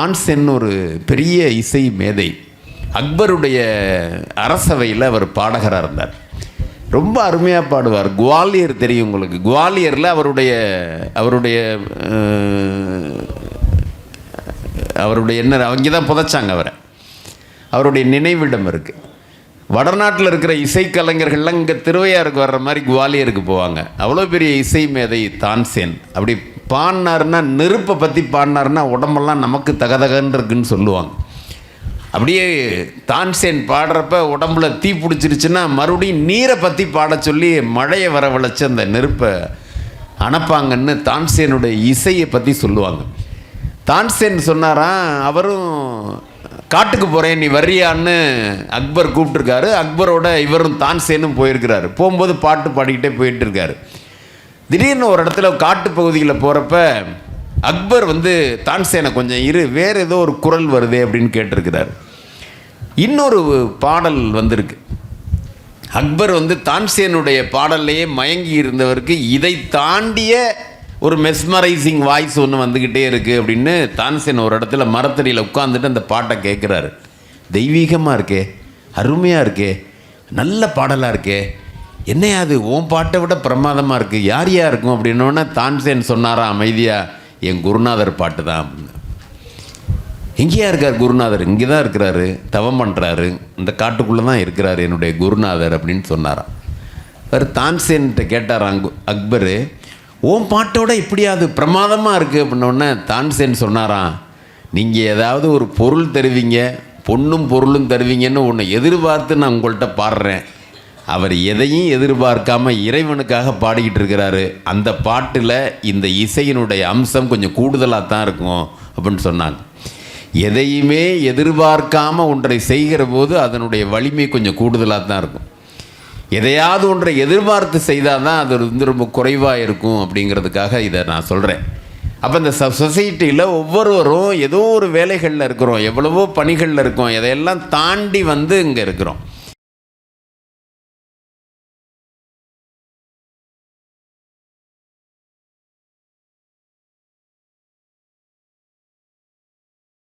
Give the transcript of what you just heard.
தான்சென் ஒரு பெரிய இசை மேதை. அக்பருடைய அரசவையில் அவர் பாடகராக இருந்தார். ரொம்ப அருமையாக பாடுவார். குவாலியர் தெரியும் உங்களுக்கு. குவாலியரில் அவருடைய அவருடைய அவருடைய என்ன அவங்க தான் புதைச்சாங்க அவரை. அவருடைய நினைவிடம் இருக்குது வடநாட்டில் இருக்கிற இசைக்கலைஞர்கள்லாம் இங்கே திருவையாருக்கு வர்ற மாதிரி குவாலியருக்கு போவாங்க. அவ்வளோ பெரிய இசை மேதை தான்சேன் அப்படி பாடினாருன்னா நெருப்பை பற்றி பாடினாருன்னா உடம்பெல்லாம் நமக்கு தகதகன்னு இருக்குன்னு சொல்லுவாங்க. அப்படியே தான்சேன் பாடுறப்ப உடம்புல தீ பிடிச்சிருச்சுன்னா மறுபடியும் நீரை பற்றி பாட சொல்லி மழையை வரவழைச்சு அந்த நெருப்பை அணைப்பாங்கன்னு தான்சேனுடைய இசையை பற்றி சொல்லுவாங்க. தான்சேன் சொன்னாராம் அவரும் காட்டுக்கு போகிறேன் நீ வர்றியான்னு அக்பர் கூப்பிட்டுருக்காரு. அக்பரோட இவரும் தான்சேனும் போயிருக்கிறாரு. போகும்போது பாட்டு பாடிக்கிட்டே போயிட்டு இருக்காரு. திடீர்னு ஒரு இடத்துல காட்டு பகுதியில் போகிறப்ப அக்பர் வந்து தான்சேனை கொஞ்சம் இரு வேறு ஏதோ ஒரு குரல் வருதே அப்படின்னு கேட்டிருக்கிறார். இன்னொரு பாடல் வந்திருக்கு. அக்பர் வந்து தான்சேனுடைய பாடல்லையே மயங்கி இருந்தவருக்கு இதை தாண்டிய ஒரு மெஸ்மரைசிங் வாய்ஸ் ஒன்று வந்துக்கிட்டே இருக்குது அப்படின்னு தான்சேன் ஒரு இடத்துல மரத்தடியில் உட்காந்துட்டு அந்த பாட்டை கேட்குறாரு. தெய்வீகமாக இருக்கே அருமையாக இருக்கே நல்ல பாடலாக இருக்கே என்னையா அது? உன் பாட்டை விட பிரமாதமாக இருக்குது யார் யார் இருக்கும் அப்படின்னோடனே தான்சேன் சொன்னாரா அமைதியாக என் குருநாதர் பாட்டு தான் அப்படின்னு எங்கேயா இருக்கார் குருநாதர்? இங்கே தான் இருக்கிறாரு. தவம் பண்ணுறாரு இந்த காட்டுக்குள்ளே தான் இருக்கிறாரு என்னுடைய குருநாதர் அப்படின்னு சொன்னாராம் அவர் தான்சேன்கிட்ட கேட்டாராம் அங்கு அக்பர் ஓம் பாட்டோட இப்படியாவது பிரமாதமாக இருக்குது அப்படின்னோடனே தான்சேன் சொன்னாராம் நீங்கள் ஏதாவது ஒரு பொருள் தருவீங்க பொண்ணும் பொருளும் தருவீங்கன்னு ஒன்று எதிர்பார்த்து நான் உங்கள்கிட்ட பாடுறேன். அவர் எதையும் எதிர்பார்க்காம இறைவனுக்காக பாடிக்கிட்டு இருக்கிறாரு. அந்த பாட்டில் இந்த இசையினுடைய அம்சம் கொஞ்சம் கூடுதலாக தான் இருக்கும் அப்படின்னு சொன்னாங்க. எதையுமே எதிர்பார்க்காம ஒன்றை செய்கிற போது அதனுடைய வலிமை கொஞ்சம் கூடுதலாக தான் இருக்கும். எதையாவது ஒன்றை எதிர்பார்த்து செய்தால் தான் அது வந்து ரொம்ப குறைவாக இருக்கும் அப்படிங்கிறதுக்காக இதை நான் சொல்கிறேன் அப்போ இந்த ச சொசைட்டியில் ஒவ்வொருவரும் ஏதோ ஒரு வேலைகளில் இருக்கிறோம் எவ்வளவோ பணிகளில் இருக்கோம் இதையெல்லாம் தாண்டி வந்து இங்கே இருக்கிறோம்.